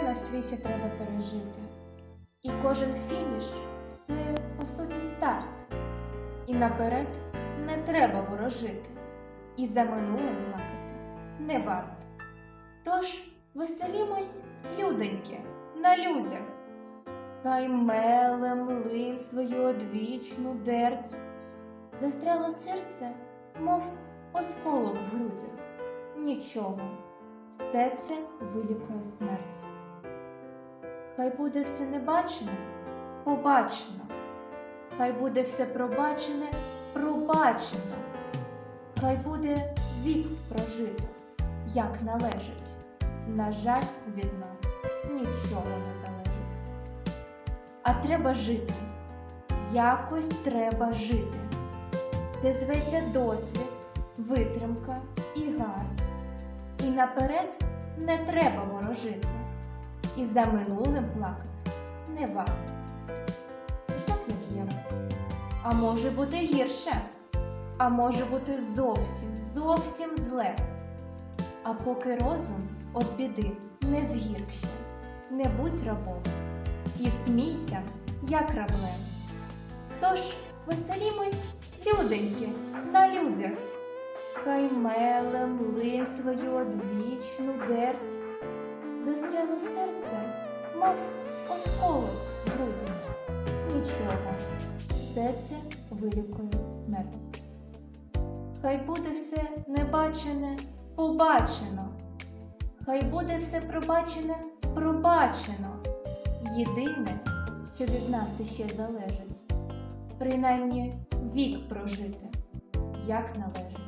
на світі треба пережити. І кожен фініш це по суті старт. І наперед не треба ворожити, і за минулим плакати не варто. Тож веселімось, люденьки, на людях. Хай меле млин свою одвічну дерць, застряло серце, мов осколок в грудях. Нічого, все це вилікує смерть. Хай буде все небачене, побачено, хай буде все пробачене, пробачено, хай буде вік прожито, як належить. На жаль, від нас нічого не залежить. А треба жити, якось треба жити. Це зветься досвід, витримка і гард. І наперед не треба ворожити, і за минулим плакати не варто. Так як є. А може бути гірше, а може бути зовсім, зовсім зле. А поки розум от біди не згіркще, не будь рабом і смійся, як раблем. Тож веселімось, люденьки, на людях. Хай меле млин свою одвічну дерць, застряло серце, мов осколок в груді. Нічого, все це вилікує смерть. Хай буде все небачене, побачено, хай буде все пробачене, пробачено. Єдине, що від нас іще залежить, принаймні вік прожити, як належить.